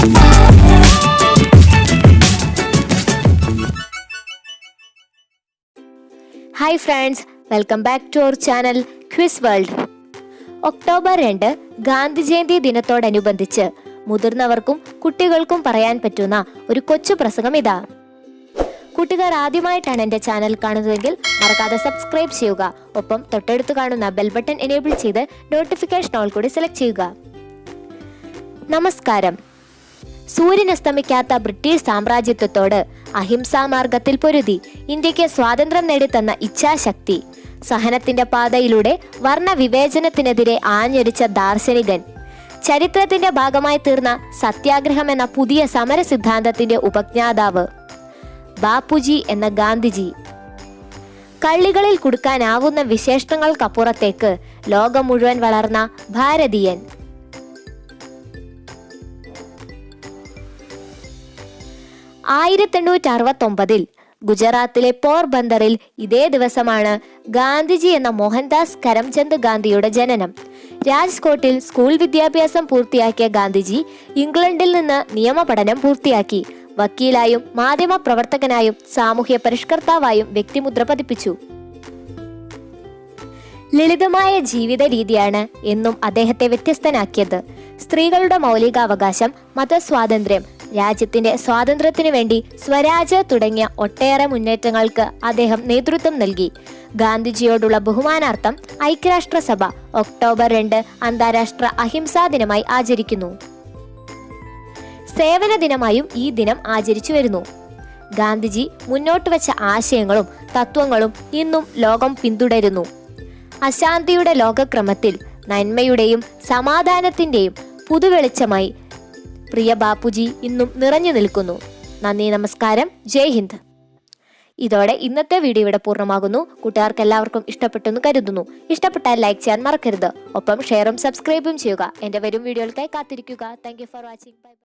Hi friends welcome back to our channel quiz world October രണ്ട് ഗാന്ധി ജയന്തി ദിനത്തോടനുബന്ധിച്ച് മുതിർന്നവർക്കും കുട്ടികൾക്കും പറയാൻ പറ്റുന്ന ഒരു കൊച്ചു പ്രസംഗം ഇതാ. കൂട്ടുകാർ ആദ്യമായിട്ടാണ് എന്റെ ചാനൽ കാണുന്നതെങ്കിൽ മറക്കാതെ സബ്സ്ക്രൈബ് ചെയ്യുക. ഒപ്പം തൊട്ടടുത്ത് കാണുന്ന ബെൽ ബട്ടൺ എനേബിൾ ചെയ്ത് നോട്ടിഫിക്കേഷൻ ഓൾ കൂടി സെലക്ട് ചെയ്യുക. നമസ്കാരം. സൂര്യൻ അസ്തമിക്കാത്ത ബ്രിട്ടീഷ് സാമ്രാജ്യത്വത്തോട് അഹിംസാമാർഗത്തിൽ പൊരുതി ഇന്ത്യയ്ക്ക് സ്വാതന്ത്ര്യം നേടിത്തന്ന ഇച്ഛാശക്തി. സഹനത്തിന്റെ പാതയിലൂടെ വർണ വിവേചനത്തിനെതിരെ ആഞ്ഞൊരിച്ച ദാർശനികൻ. ചരിത്രത്തിന്റെ ഭാഗമായി തീർന്ന സത്യാഗ്രഹം എന്ന പുതിയ സമര സിദ്ധാന്തത്തിന്റെ ഉപജ്ഞാതാവ്. ബാപ്പുജി എന്ന ഗാന്ധിജി. കള്ളികളിൽ കൊടുക്കാനാവുന്ന വിശേഷണങ്ങൾക്കപ്പുറത്തേക്ക് ലോകം മുഴുവൻ വളർന്ന ഭാരതീയൻ. ആയിരത്തി എണ്ണൂറ്റി അറുപത്തി ഒമ്പതിൽ ഗുജറാത്തിലെ പോർബന്ദറിൽ ഇതേ ദിവസമാണ് ഗാന്ധിജി എന്ന മോഹൻദാസ് കരംചന്ദ് ഗാന്ധിയുടെ ജനനം. രാജ്കോട്ടിൽ സ്കൂൾ വിദ്യാഭ്യാസം പൂർത്തിയാക്കിയ ഗാന്ധിജി ഇംഗ്ലണ്ടിൽ നിന്ന് നിയമപഠനം പൂർത്തിയാക്കി. വക്കീലായും മാധ്യമ പ്രവർത്തകനായും സാമൂഹ്യ പരിഷ്കർത്താവായും വ്യക്തിമുദ്ര പതിപ്പിച്ചു. ലളിതമായ ജീവിത രീതിയാണ് എന്നും അദ്ദേഹത്തെ വ്യത്യസ്തനാക്കിയത്. സ്ത്രീകളുടെ മൗലികാവകാശം മതസ്വാതന്ത്ര്യം രാജ്യത്തിന്റെ സ്വാതന്ത്ര്യത്തിനു വേണ്ടി സ്വരാജ് തുടങ്ങിയ ഒട്ടേറെ മുന്നേറ്റങ്ങൾക്ക് അദ്ദേഹം നേതൃത്വം നൽകി. ഗാന്ധിജിയോടുള്ള ബഹുമാനാർത്ഥം ഐക്യരാഷ്ട്രസഭ ഒക്ടോബർ രണ്ട് അന്താരാഷ്ട്ര അഹിംസാ ദിനമായി ആചരിക്കുന്നു. സേവന ദിനമായും ഈ ദിനം ആചരിച്ചു വരുന്നു. ഗാന്ധിജി മുന്നോട്ട് വെച്ച ആശയങ്ങളും തത്വങ്ങളും ഇന്നും ലോകം പിന്തുടരുന്നു. അശാന്തിയുടെ ലോകക്രമത്തിൽ നന്മയുടെയും സമാധാനത്തിന്റെയും പുതുവെളിച്ചമായി പ്രിയ ബാപ്പുജി ഇന്നും നിറഞ്ഞു നിൽക്കുന്നു. നന്ദി നമസ്കാരം. ജയ് ഹിന്ദ്. ഇതോടെ ഇന്നത്തെ വീഡിയോ ഇവിടെ പൂർണമാകുന്നു. കൂട്ടുകാർക്ക് എല്ലാവർക്കും ഇഷ്ടപ്പെട്ടെന്ന് കരുതുന്നു. ഇഷ്ടപ്പെട്ടാൽ ലൈക്ക് ചെയ്യാൻ മറക്കരുത്. ഒപ്പം ഷെയറും സബ്സ്ക്രൈബും ചെയ്യുക. എന്റെ വരും വീഡിയോകൾക്കായി കാത്തിരിക്കുക. Thank for watching bye